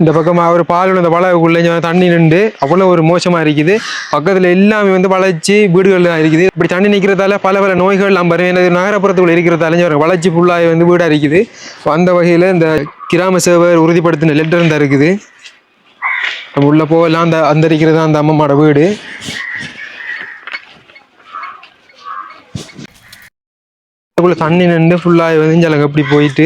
இந்த பக்கமாக ஒரு பால் இந்த வளவுக்குள்ளே தண்ணி நின்று அவ்வளோ ஒரு மோசமாக இருக்குது. பக்கத்தில் எல்லாமே வந்து வளர்ச்சி வீடுகள் தான் இருக்குது. இப்படி தண்ணி நிற்கிறதால பல பல நோய்கள் நம்ம வரும். ஏன்னா இது நகரப்புறத்துக்குள்ள இருக்கிறதால வளர்ச்சி ஃபுல்லாக வந்து வீடாக இருக்குது. அந்த வகையில் இந்த கிராம சேவர் உறுதிப்படுத்தின லெட்டர் தான் இருக்குது. நம்ம உள்ளே போகலாம் அந்த அந்த இருக்கிறது தான் அந்த அம்மம்மாட வீடு. அதுக்குள்ள தண்ணி நின்று ஃபுல்லாக வந்து அப்படி போயிட்டு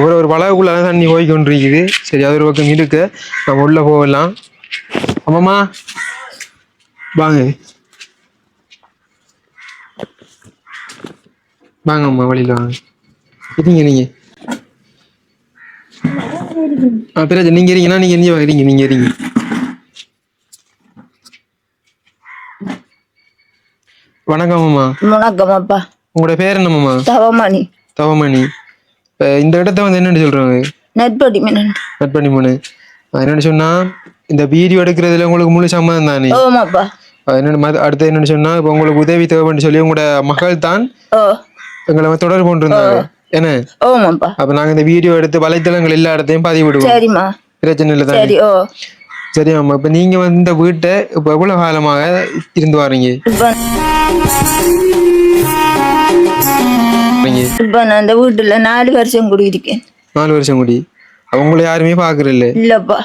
ஒரு ஒரு வளவுக்குள்ள தான் தண்ணி போய் கொண்டிருக்குது. சரி அது ஒரு பக்கம் இருக்கு. நம்ம உள்ள போகலாம். ஆமாம்மா வாங்க. வாங்க அம்மா வழியில் வாங்க. இருங்க நீங்க. ஆ நீங்க இருங்கன்னா நீங்க எங்கே வரீங்க நீங்க இருங்க வணக்கம் அம்மா. வணக்கம் அப்பா உங்களோட பேர் என்னம்மா தவமணி. தவமணி. இப்போ இந்த இடத்த வந்து என்னன்னு சொல்றாங்க? நெற்படி கட் பண்ணி போனு என்னன்னு சொன்னா இந்த வீடியோ எடுக்கிறதுல உங்களுக்கு முழு சம்மதம் தானே? ஓமாப்பா. அது என்னன்னு அடுத்து என்னன்னு சொன்னா இப்போ உங்களுக்கு உதவி தேவைன்னு சொல்லி உங்களோட மகள் தான் எங்களை தொடர்பு கொண்டிருந்தாங்க என்ன? ஓமாப்பா. அப்ப நாங்க இந்த வீடியோ எடுத்து வலைத்தளங்கள் எல்லா இடத்தையும் பதிவு விடுவோம் சரிம்மா. பிரச்சனை இல்லை தானே? சரி ஓ. சரி அம்மா இப்ப நீங்க வந்து இந்த வீட்டை இப்ப எவ்வளவு காலமாக இருந்து வாரீங்க இப்ப நான் இந்த வீட்டுல நாலு வருஷம் குடியிருக்கேன். நாலு வருஷம் கூடி. அவங்கள யாருமே பாக்குறதில்ல. இல்லப்பா.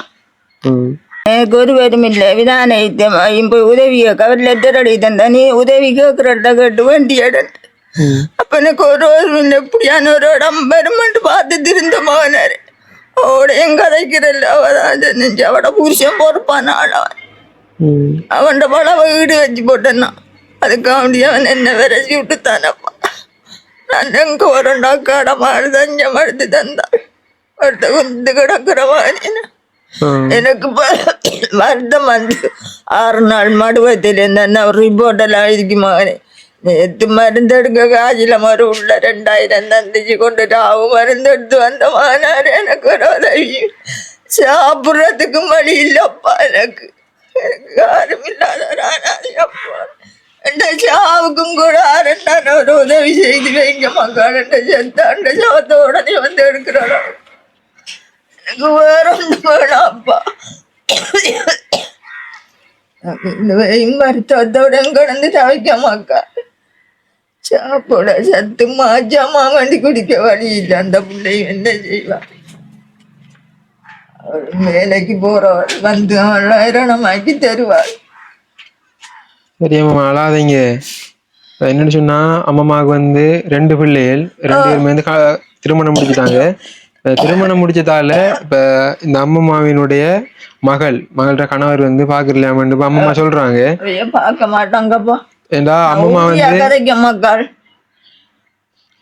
எனக்கு ஒரு பேரும் இல்லை. விதான இப்போ உதவி கேட்க அவர் லெட்டர் அடி தந்தா நீ உதவி கேட்கறத கேட்டு வண்டி எடு அப்ப எனக்கு ஒரு பேரும் இல்லை இப்படியான ஒரு இடம் வருமென்று பார்த்து திருந்த மகனாரு. அவட எங்க கதைக்கிறல்ல அவதான் செஞ்சு அவட புருஷன் பொறுப்பான ஆளவன் ம். அவன்ட பழவ வீடு வச்சு போட்டேன்னா அதுக்கு அவன் அவன் என்ன விரைச்சி விட்டுத்தானப்பா நான் தஞ்சம் எடுத்து தந்தாள் ஒருத்த குந்து கிடக்கிற வாங்கின ஆ. எனக்கு வருத்தம் வந்து. ஆறு நாள் மடுவத்தில் இருந்த ஒரு ரிப்போர்ட் எல்லாம் எழுதிக்கு மகனே நேற்று மருந்து எடுக்க காஜில மறு உள்ள ரெண்டாயிரம் தந்துச்சு கொண்டு ராவு மருந்து எடுத்து வந்த மகனார் எனக்கு ஒரு உதவி. சாப்பிட்றதுக்கு வழி இல்லப்பா எனக்கு. எனக்கு யாரும் இல்லாத அப்பா. என்ற சாவுக்கும் கூட ஆரண்டான ஒரு உதவி செய்து வைங்க மக்கள் என்ற செத்தாண்ட சாவத்தை உடனே வந்து எடுக்கிறாரோ எனக்கு வேற ஒன்றும் வேணாம்ப்பா இந்த வெயில் மருத்துவத்தோட கிடந்து தவிக்க மாக்கா சாப்பிட சத்து மாஜாமா வண்டி குடிக்க வழி இல்லை அந்த பிள்ளையும் என்ன செய்வான் அவர் வேலைக்கு போறவர் வந்து ஆயிரணமாக்கி தருவார் சரி அம்மா அழாதீங்க. என்னன்னு சொன்னா அம்மாவுக்கு வந்து ரெண்டு பிள்ளைகள் ரெண்டு பேருமே வந்து திருமணம் முடிச்சிட்டாங்க. திருமணம் முடிச்சதால இப்ப இந்த அம்மம்மாவினுடைய மகள் மகளோட கணவர் வந்து பாக்குறலாமன்னு இப்ப அம்மம்மா சொல்றாங்க. பார்க்க மாட்டாங்கப்பா. ஏண்டா அம்மம்மா வந்து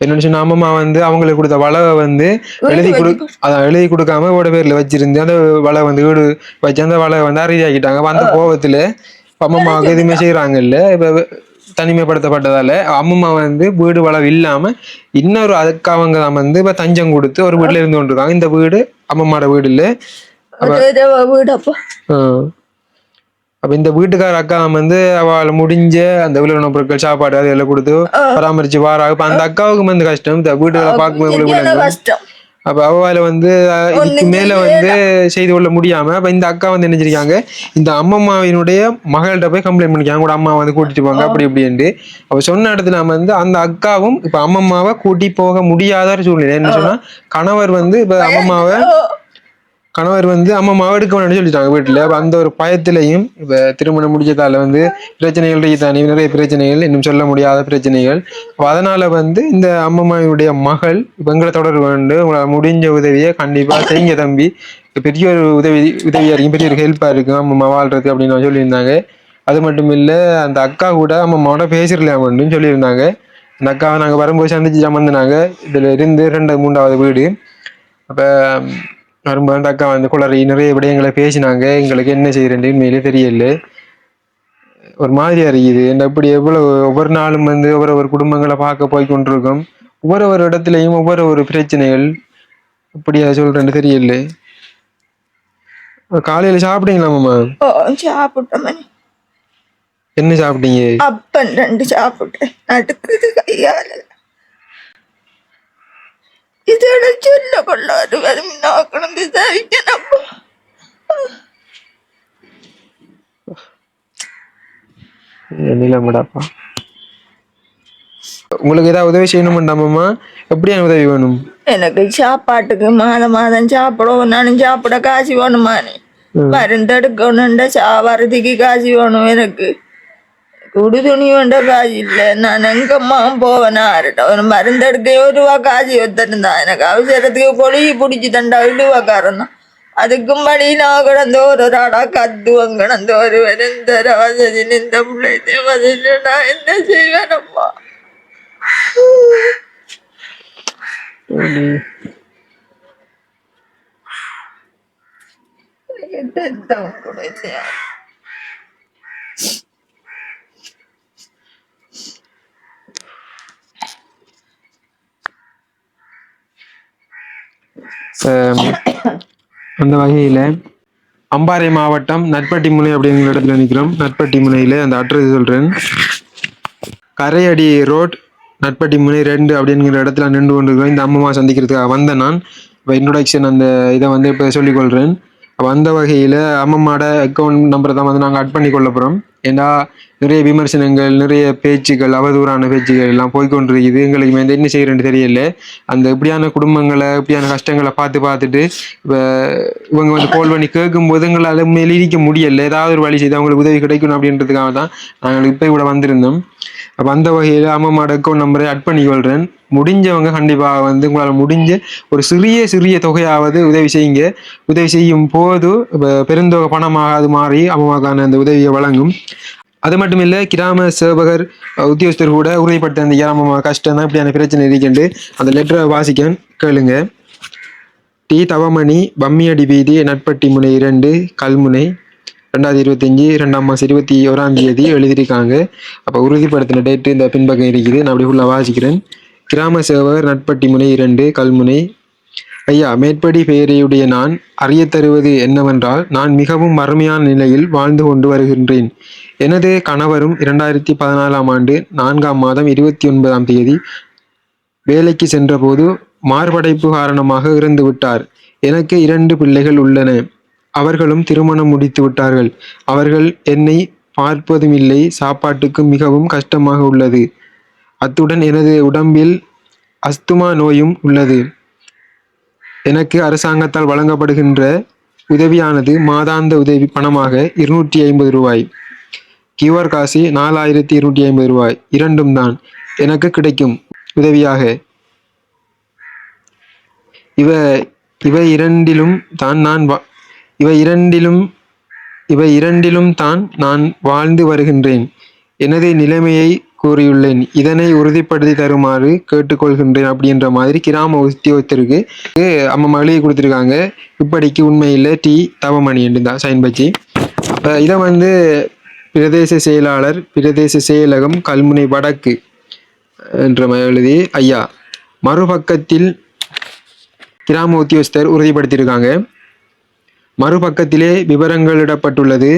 என்னன்னு சொன்னா அம்மம்மா வந்து அவங்களுக்கு கொடுத்த வளவை வந்து எழுதி கொடு அதான் எழுதி கொடுக்காம இவோட பேர்ல வச்சிருந்து அந்த வலை வந்து வீடு வச்சு அந்த வலை வந்து அறுதியாக்கிட்டாங்க அப்ப அந்த கோபத்துல அம்மம்மாவுக்கு எதுவுமே செய்யறாங்கல்ல இப்ப தனிமைப்படுத்தப்பட்டதால அம்மம்மா வந்து வீடு வளவு இல்லாம இன்னொரு அதுக்கு அவங்க தான் வந்து இப்ப தஞ்சம் கொடுத்து ஒரு வீட்டுல இருந்து கொண்டிருக்காங்க. இந்த வீடு அம்மம்மாட வீடு இல்ல. அப்ப இந்த வீட்டுக்கார அக்கா வந்து அவளை முடிஞ்ச அந்த விளையாட பொருட்கள் சாப்பாடு அது எல்லாம் கொடுத்து பராமரிச்சு இப்ப அந்த அக்காவுக்கு வந்து கஷ்டம். இந்த வீட்டுகளை பார்க்கும்போது அப்ப அவளை வந்து இதுக்கு மேல வந்து செய்து கொள்ள முடியாம அப்ப இந்த அக்கா வந்து என்ன செஞ்சிருக்காங்க இந்த அம்மம்மாவினுடைய மகள்கிட்ட போய் கம்ப்ளைண்ட் பண்ணிக்காங்க கூட அம்மா வந்து கூட்டிட்டு போங்க அப்படி இப்படின்ட்டு அவ சொன்ன இடத்துல வந்து அந்த அக்காவும் இப்ப அம்மம்மாவை கூட்டி போக முடியாத ஒரு சூழ்நிலை. என்ன சொன்னா கணவர் வந்து இப்ப அம்மம்மாவை கணவர் வந்து அம்மாவை எடுக்க வேணும்னு சொல்லிட்டாங்க வீட்டுல. அப்ப அந்த ஒரு பயத்திலையும் இப்ப திருமணம் முடிச்சதால வந்து பிரச்சனைகள் தானே நிறைய பிரச்சனைகள் இன்னும் சொல்ல முடியாத பிரச்சனைகள். அப்ப அதனால வந்து இந்த அம்மம்மாவுடைய மகள் இப்ப எங்களை தொடர்பு கொண்டு உங்களால் முடிஞ்ச உதவியை கண்டிப்பா செய்யுங்க தம்பி. பெரிய ஒரு உதவி உதவியா இருக்கும் பெரிய ஒரு ஹெல்ப்பா இருக்கும் அம்மா வாழ்றது அப்படின்னு சொல்லியிருந்தாங்க. அது மட்டும் இல்ல அந்த அக்கா கூட அம்மம்மாவோட பேசிடலாமன்னு சொல்லியிருந்தாங்க. அந்த அக்காவை நாங்க வரும்போது சந்திச்சு சமந்தினாங்க. இதுல இருந்து ரெண்டு மூன்றாவது வீடு. அப்ப வரும்போது அக்கா வந்து குளறி நிறைய விடயங்களை பேசினாங்க. எங்களுக்கு என்ன செய்யறேன்னு உண்மையிலே தெரியல. ஒரு இருக்குது இந்த இப்படி எவ்வளவு ஒவ்வொரு நாளும் வந்து ஒவ்வொரு ஒரு குடும்பங்களை பார்க்க போய் கொண்டிருக்கோம். ஒவ்வொரு ஒரு இடத்துலயும் ஒவ்வொரு ஒரு பிரச்சனைகள். இப்படியா சொல்றேன்னு தெரியல. காலையில சாப்பிட்டீங்களா மாமா? மணி. என்ன சாப்பிட்டீங்க? அப்பன் ரெண்டு சாப்பிட்டேன். நடுக்குது கையால ഇതോടെ ചൊല്ലക്കൊള്ളവർ വരും. നോക്കണം വിചാരിക്കണം நிலமடாப்பா உங்களுக்கு ஏதாவது உதவி செய்யணும்டாமாம்மா எப்படியான உதவி வேணும் எனக்கு சாப்பாட்டுக்கு மாதம் மாதம் சாப்பிடவும் நானும் சாப்பிட காசு வேணுமானே மருந்து எடுக்கணும்டா சா வரதிக்கு காசு வேணும் எனக்கு குடு துணி வேண்ட காசு இல்லை நான் எங்கம்மா போவேன் ஆறுட்ட ஒரு மருந்து எடுக்க ஒரு ரூபா காசு வச்சிருந்தான் எனக்கு அவசரத்துக்கு கொழுகி பிடிச்சி தண்டா இழுவக்காரன் தான் அதுக்கும் வழி நான் கிடந்த ஒரு ராடா கத்துவம் கிடந்த ஒரு வெறுந்தர வசதி இந்த பிள்ளை வசதி நான் என்ன செய்வேனம்மா எனக்கு தெரிந்தவன் கூட அந்த வகையில் அம்பாறை மாவட்டம் நட்பட்டி முனை அப்படிங்கிற இடத்துல நிற்கிறோம் நட்பட்டி முனையில் அந்த அட்ரஸ் சொல்கிறேன் கரையடி ரோட் நட்பட்டி முனை ரெண்டு அப்படிங்கிற இடத்துல நின்று கொண்டிருக்கிறோம். இந்த அம்மாவை சந்திக்கிறதுக்காக வந்தேன் நான். இப்போ இன்ட்ரொடக்ஷன் அந்த இதை வந்து இப்போ சொல்லிக்கொள்கிறேன் வந்த வகையில் அம்மம்மாட அக்கௌண்ட் நம்பரை தான் வந்து நாங்கள் அட் பண்ணி கொள்ள போகிறோம் ஏன்னா நிறைய விமர்சனங்கள் நிறைய பேச்சுகள் அவதூறான பேச்சுகள் எல்லாம் போய்கொண்டிருக்குது எங்களுக்கு வந்து என்ன செய்யறேன்னு தெரியல. அந்த இப்படியான குடும்பங்களை இப்படியான கஷ்டங்களை பார்த்து பார்த்துட்டு இப்போ இவங்க வந்து கோல் பண்ணி கேட்கும்போது எங்களால் உண்மையில இருக்க முடியல. ஏதாவது ஒரு வழி செய்து அவங்களுக்கு உதவி கிடைக்கணும் அப்படின்றதுக்காக தான் நாங்கள் இப்போ கூட வந்திருந்தோம். அப்போ அந்த வகையில் அம்மாவோட அக்கௌண்ட் நம்பரை அட் பண்ணி கொள்கிறேன் முடிஞ்சவங்க கண்டிப்பாக வந்து உங்களால் முடிஞ்ச ஒரு சிறிய சிறிய தொகையாவது உதவி செய்யுங்க. உதவி செய்யும் போது இப்போ பெருந்தொகை பணமாக அது மாறி அம்மாவுக்கான அந்த உதவியை வழங்கும். அது மட்டும் இல்லை கிராம சேவகர் உத்தியோகஸ்தர் கூட உறுதிப்படுத்த அந்த கிராம கஷ்டம் தான் இப்படியான பிரச்சனை இருக்கின்று அந்த லெட்டரை வாசிக்க கேளுங்க. டி தவமணி பம்மியடி வீதி நட்பட்டி முனை இரண்டு கல்முனை ரெண்டாயிரத்தி இருபத்தஞ்சி ரெண்டாம் மாதம் இருபத்தி ஓராம் தேதி எழுதியிருக்காங்க. அப்போ உறுதிப்படுத்தின டேட்டு இந்த பின்பக்கம் இருக்குது. நான் அப்படி ஃபுல்லாக வாசிக்கிறேன். கிராம சேவகர் நட்பட்டி முனை இரண்டு கல்முனை ஐயா மேற்படி பெயரையுடைய நான் அறியத் தருவது என்னவென்றால் நான் மிகவும் மறுமையான நிலையில் வாழ்ந்து கொண்டு வருகின்றேன். எனது கணவரும் இரண்டாயிரத்தி பதினாலாம் ஆண்டு நான்காம் மாதம் இருபத்தி ஒன்பதாம் தேதி வேலைக்கு சென்றபோது மார்படைப்பு காரணமாக இறந்து விட்டார். எனக்கு இரண்டு பிள்ளைகள் உள்ளன. அவர்களும் திருமணம் முடித்து விட்டார்கள். அவர்கள் என்னை பார்ப்பதும் இல்லை சாப்பாட்டுக்கு மிகவும் கஷ்டமாக உள்ளது. அத்துடன் எனது உடம்பில் அஸ்துமா நோயும் உள்ளது. எனக்கு அரசாங்கத்தால் வழங்கப்படுகின்ற உதவியானது மாதாந்த உதவி பணமாக இருநூற்றி ஐம்பது ரூபாய். கியூஆர் காசி நாலாயிரத்தி இருநூற்றி ஐம்பது ரூபாய். இரண்டும் தான் எனக்கு கிடைக்கும் உதவியாக. இவ இவை இரண்டிலும் தான் நான் வா- இவை இரண்டிலும் இவை இரண்டிலும் தான் நான் வாழ்ந்து வருகின்றேன். எனது நிலைமையை கூறியுள்ளேன். இதனை உறுதிப்படுத்தி தருமாறு கேட்டுக்கொள்கின்றேன் அப்படின்ற மாதிரி கிராம உத்தியோகத்திற்கு அம்மா எழுதி கொடுத்துருக்காங்க. இப்படிக்கு உண்மையில் டி தவமணி என்று தான் சைன் பச்சி அப்போ இதை வந்து பிரதேச செயலாளர் பிரதேச செயலகம் கல்முனை வடக்கு என்ற எழுதி ஐயா மறுபக்கத்தில் கிராம உத்தியோகஸ்தர் உறுதிப்படுத்தியிருக்காங்க. மறுபக்கத்திலே விவரங்களிடப்பட்டுள்ளது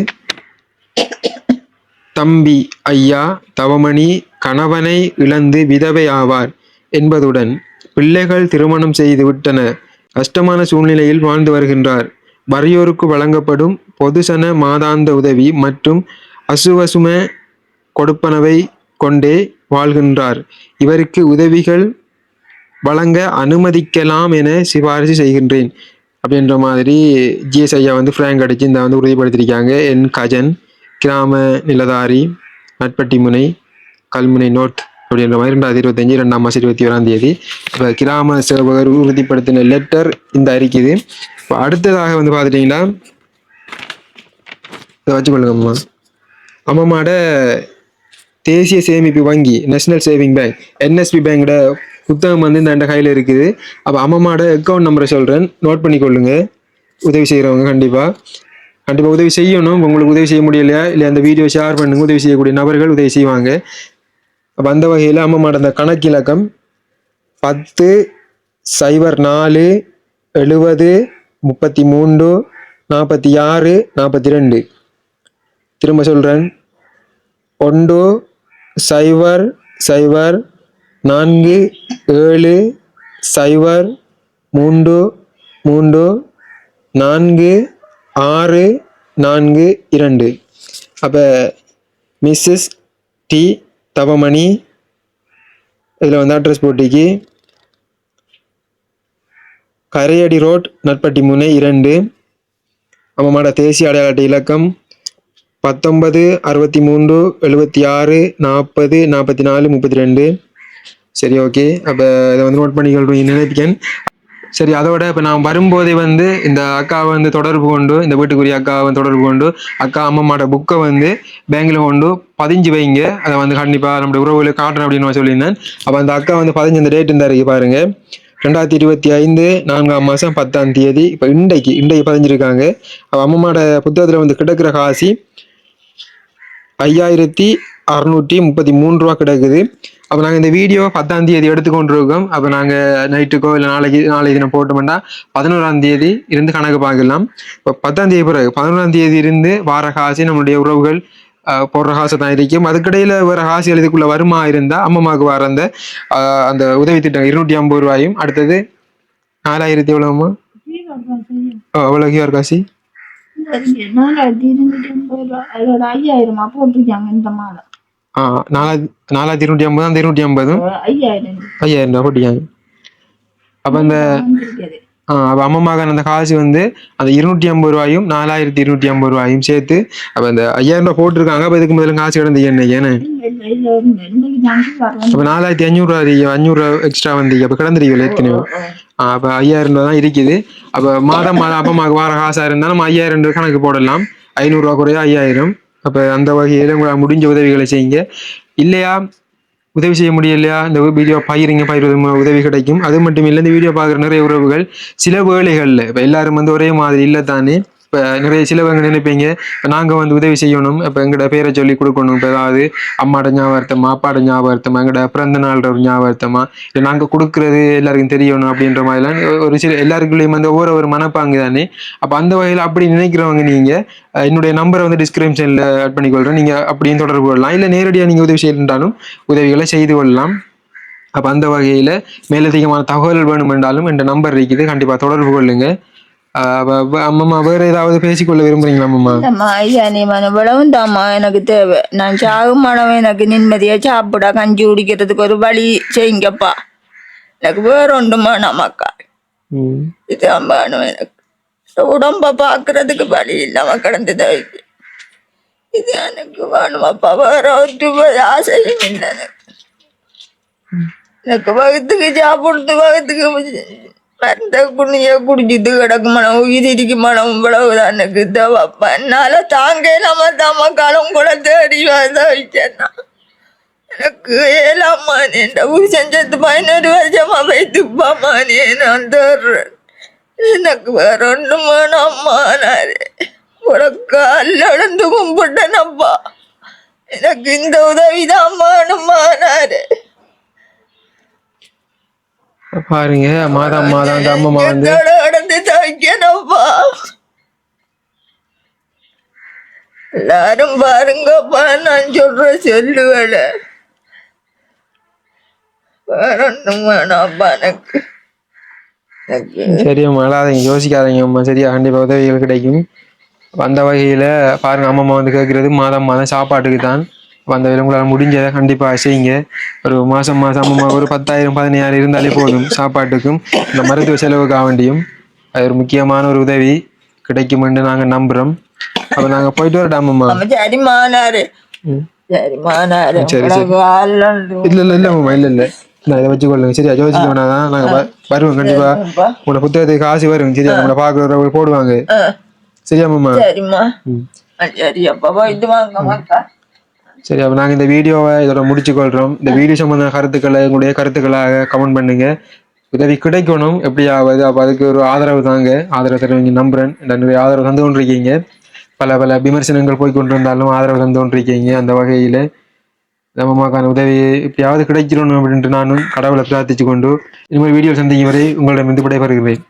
தம்பி ஐயா தவமணி கணவனை இழந்து விதவை ஆவார் என்பதுடன் பிள்ளைகள் திருமணம் செய்து விட்டன. கஷ்டமான சூழ்நிலையில் வாழ்ந்து வருகின்றார். வறியோருக்கு வழங்கப்படும் பொதுசன மாதாந்த உதவி மற்றும் அசுவசும கொடுப்பனவை கொண்டே வாழ்கின்றார். இவருக்கு உதவிகள் வழங்க அனுமதிக்கலாம் என சிபாரிசு செய்கின்றேன். அப்படின்ற மாதிரி ஜிஎஸ் ஐயா வந்து ஃப்ராங்க் அடிச்சு இந்த வந்து உறுதிப்படுத்தியிருக்காங்க. என் கஜன். கிராம நிலதாரி நட்பட்டி முனை கல்முனை நோர்த் அப்படின்ற மாதிரி ரெண்டாயிரத்தி இருபத்தஞ்சி ரெண்டாம் மாதம் இருபத்தி ஓராம் தேதி. இப்போ கிராம சேவகர் உறுதிப்படுத்தின லெட்டர் இந்த அறிக்கைது. இப்போ அடுத்ததாக வந்து பார்த்துட்டிங்கன்னா இதை வச்சுக்கொள்ளுங்கம்மா அம்மாமாட தேசிய சேமிப்பு வங்கி நேஷனல் சேவிங் பேங்க் என்எஸ்பி பேங்கோட புத்தகம் வந்து இந்த ரெண்டு கையில் இருக்குது. அப்போ அம்மாமாட அக்கௌண்ட் நம்பரை சொல்கிறேன் நோட் பண்ணிக்கொள்ளுங்க. உதவி செய்கிறவங்க கண்டிப்பாக கண்டிப்பாக உதவி செய்யணும். உங்களுக்கு உதவி செய்ய முடியலையா? இல்லை அந்த வீடியோ ஷேர் பண்ணுங்க. உதவி செய்யக்கூடிய நபர்கள் உதவி செய்வாங்க. அப்போ அந்த வகையில் அம்மாமாட அந்த கணக்கிலக்கம் பத்து சைபர் நாலு எழுபது முப்பத்தி மூன்று நாற்பத்தி ஆறு நாற்பத்தி ரெண்டு திரும்ப சொல்கிறேன் ஒன்று சைபர் சைபர் நான்கு ஏழு சைபர் மூன்று மூன்று நான்கு ஆறு நான்கு இரண்டு. அப்போ மிஸ்ஸஸ் டி தவமணி இதில் வந்து அட்ரஸ் போட்டிக்கு கரையடி ரோட் நட்பட்டி முனை இரண்டு. அம்மமாட தேசிய அடையாள அட்டை இலக்கம் பத்தொன்பது அறுபத்தி மூன்று எழுபத்தி ஆறு நாற்பது நாற்பத்தி நாலு முப்பத்தி ரெண்டு. சரி ஓகே அப்போ இதை வந்து நோட் பண்ணிக்கொள்றீங்க நினைப்பிக்கேன் சரி அதோட இப்போ நான் வரும்போதே வந்து இந்த அக்காவை வந்து தொடர்பு கொண்டு இந்த வீட்டுக்குரிய அக்காவை வந்து தொடர்பு கொண்டு அக்கா அம்மாவோட புக்கை வந்து பேங்கில் கொண்டு பதிஞ்சு வைங்க. அதை வந்து கண்டிப்பாக நம்மளுடைய உறவுகளை காட்டுறேன் அப்படின்னு நான் சொல்லியிருந்தேன். அப்போ அந்த அக்கா வந்து பதிஞ்சு அந்த டேட் இந்த இருக்கு பாருங்க. ரெண்டாயிரத்தி இருபத்தி ஐந்து நான்காம் மாதம் பத்தாம் தேதி. இப்போ இன்றைக்கு இன்றைக்கு பதிஞ்சிருக்காங்க. அப்போ அம்மாவோட புத்தகத்தில் வந்து கிடக்கிற காசி ஐயாயிரத்தி அறுநூற்றி முப்பத்தி மூணு ரூபா கிடக்குது. அப்போ நாங்கள் இந்த வீடியோ பத்தாம் தேதி எடுத்துக்கொண்டிருக்கோம். அப்போ நாங்கள் நைட்டுக்கோ இல்லை நாளைக்கு நாளைக்கு தினம் போட்டோம்னா பதினோராம் தேதி இருந்து கணக்கு பார்க்கலாம். இப்போ பத்தாம் தேதி பிறகு பதினோராம் தேதி இருந்து வார காசு நம்மளுடைய உறவுகள் போடுற காசை தான் இருக்கும் அதுக்கிடையில் வேற காசு இதுக்குள்ள வருமா இருந்தால் அம்மம்மாவுக்கு வர அந்த அந்த உதவி திட்டம் இருநூற்றி ஐம்பது ரூபாயும். அடுத்தது நாலாயிரத்தி எவ்வளோமா அவ்வளோ கியூஆர் காசி? நாலாயிரத்தி இருநூத்தி ஐம்பது ரூபா. அதோட ஐயாயிரமா போட்டிருக்காங்க இந்த மாதம். நாலாயிரத்தி நாலாயிரத்தி இருநூற்றி ஐம்பது அந்த இருநூற்றி ஐம்பதும் ஐயாயிரம் ரூபா போட்டிக்காங்க அப்போ அந்த அப்போ அம்மம்மாக்கான அந்த காசு வந்து அந்த இருநூற்றி ஐம்பது ரூபாயும் நாலாயிரத்தி இருநூற்றி ஐம்பது ரூபாயும் சேர்த்து அப்போ அந்த ஐயாயிரம் ரூபாய் போட்டிருக்காங்க. அப்போ இதுக்கு முதல்ல காசு கிடந்தீங்க வரேன் அப்போ நாலாயிரத்தி அஞ்சூறுரூவா அஞ்சூறுரூவா எக்ஸ்ட்ரா வந்தீங்க அப்போ கிடந்துருக்கீங்களா ஏற்கனவே அப்போ ஐயாயிரம் ரூபா தான் இருக்குது. அப்போ மாதம் மாதம் அப்பம்மாவுக்கு வர காசாக இருந்தால் நம்ம ஐயாயிரம் ரூபா கணக்கு போடலாம். ஐநூறுரூவா குறைய ஐயாயிரம். அப்போ அந்த வகையில் உங்களால் முடிஞ்ச உதவிகளை செய்யுங்க. இல்லையா? உதவி செய்ய முடியலையா இந்த வீடியோ பயிருங்க பயிர்வது உதவி கிடைக்கும். அது மட்டும் இல்லை இந்த வீடியோ பார்க்குற நிறைய உறவுகள் சில வேலைகளில் இப்போ எல்லாரும் வந்து ஒரே மாதிரி இல்லை தானே இப்போ நிறைய சிலவங்க நினைப்பீங்க இப்போ நாங்கள் வந்து உதவி செய்யணும் இப்போ எங்களோட பேரை சொல்லி கொடுக்கணும் இப்போ ஏதாவது அம்மாட ஞாபகத்தமா அப்பாட ஞாபகத்தமா எங்களோட பிறந்த நாள் ஒரு ஞாபகத்தமா இல்லை நாங்கள் கொடுக்குறது எல்லாருக்கும் தெரியணும் அப்படின்ற மாதிரிலாம் ஒரு சில எல்லாருக்குள்ளேயும் வந்து ஒவ்வொரு ஒரு மனப்பாங்கு தானே. அப்போ அந்த வகையில் அப்படி நினைக்கிறவங்க நீங்கள் என்னுடைய நம்பரை வந்து டிஸ்கிரிப்ஷனில் ஆட் பண்ணிக்கொள்கிறேன் நீங்கள் அப்படியும் தொடர்பு கொள்ளலாம். இல்லை நேரடியாக நீங்கள் உதவி செய்யணுன்றாலும் உதவிகளை செய்து கொள்ளலாம். அப்போ அந்த வகையில் மேலதிகமான தகவல் வேணும் என்றாலும் என்ற நம்பர் இருக்குது. கண்டிப்பாக தொடர்பு கொள்ளுங்கள் அம்மம்மா வேறு ஏதாவது பேசிக்கொள்ள விரும்புறீங்களா ஐயா நீ தாம்மா எனக்கு தேவை. நான் சாகும் மனம் எனக்கு நிம்மதியா சாப்பிட கஞ்சி குடிக்கிறதுக்கு ஒரு வழி செய்யுங்கப்பா. எனக்கு வேற ஒன்றுமா நமக்கா ம். இதுதான் வேணும் எனக்கு. உடம்ப பார்க்கறதுக்கு வழி இல்லாம கிடந்து தவிக்கு இது எனக்கு வேணுமாப்பா. வேற ஒரு ஆசையும் இல்லை எனக்கு. எனக்கு வகுத்துக்கு சாப்பிடுறது வகுத்துக்கு மருந்த குனிய குடிச்சிட்டு கிடக்கு மனம் உயிர் இருக்கு மனம் இவ்வளவுதான் எனக்கு. தேவைப்பா என்னால தாங்க இல்லாம தாம காலம் கூட தேடி வச்சேன்னா எனக்கு ஏலாமா நீ இந்த புருஷன் பதினோரு வருஷமா வைத்துப்பாமா நீ நான் தேடுறேன். எனக்கு வேற ஒன்றும் வேணாம்மா நான் உனக்கு அல்லடந்து கும்பிட்டேனப்பா. எனக்கு இந்த உதவிதான் வேணுமா பாருங்க மாதம் மாதம் அந்த அம்மம்மா வந்து நடந்து தவிக்கணும்ப்பா எல்லாரும் பாருங்கப்பா நான் சொல்ற சொல்லுவேல வேற ஒன்றும் வேணாம்ப்பா எனக்கு சரி அம்மா அழாதீங்க யோசிக்காதீங்க அம்மா சரியா? கண்டிப்பாக உதவிகள் கிடைக்கும். அந்த வகையில் பாருங்க அம்மம்மா வந்து கேட்குறது மாதம் மாதம் சாப்பாட்டுக்கு தான் அப்ப அந்த உங்களால் முடிஞ்சதை கண்டிப்பாக செய்யுங்க. ஒரு மாதம் மாதம் ஒரு பத்தாயிரம் பதினாயிரம் இருந்தாலே போதும் சாப்பாட்டுக்கும். இந்த மருத்துவ செலவுக்காக வேண்டியும் அது ஒரு முக்கியமான ஒரு உதவி கிடைக்கும் என்று நாங்கள் நம்புகிறோம் அப்போ நாங்கள் போயிட்டு வரட்டோம் அம்மம்மா நம்ம சரிமானாரு ம். சரிமானாரு சரி, சரி. இல்லை இல்லை இல்லை அம்மம்மா இல்லை இல்லை. நான் இதை வச்சுக்கொள்ளுங்க சரியா? யோசிக்க வேணாம் தான் நாங்கள் வருவோம் கண்டிப்பாக. உங்களோட புத்தகத்துக்கு காசு வரும் சரியா? உங்களை பார்க்குறவங்க போடுவாங்க. ஆ, சரியா அம்மம்மா சரிம்மா. சரி அப்பா போயிட்டு வாங்க. சரி அப்போ நாங்கள் இந்த வீடியோவை இதோட முடிச்சுக்கொள்கிறோம் இந்த வீடியோ சம்பந்த கருத்துக்களை உங்களுடைய கருத்துக்களாக கமெண்ட் பண்ணுங்க. உதவி கிடைக்கணும். எப்படியாவது அப்போ அதுக்கு ஒரு ஆதரவு தாங்க. ஆதரவு தருவீங்க நம்புறேன். இந்த நிறைய ஆதரவு தந்து கொண்டிருக்கீங்க. பல பல விமர்சனங்கள் போய் கொண்டிருந்தாலும் ஆதரவு தந்து கொண்டிருக்கீங்க அந்த வகையில். நம்மக்கான உதவி எப்படியாவது கிடைக்கணும் அப்படின்ட்டு நானும் கடவுளை பிரார்த்திச்சு கொண்டு இனிமேல் வீடியோ சந்திக்கும் வரை உங்களிடம் இருந்து விடைபெறுகிறேன்.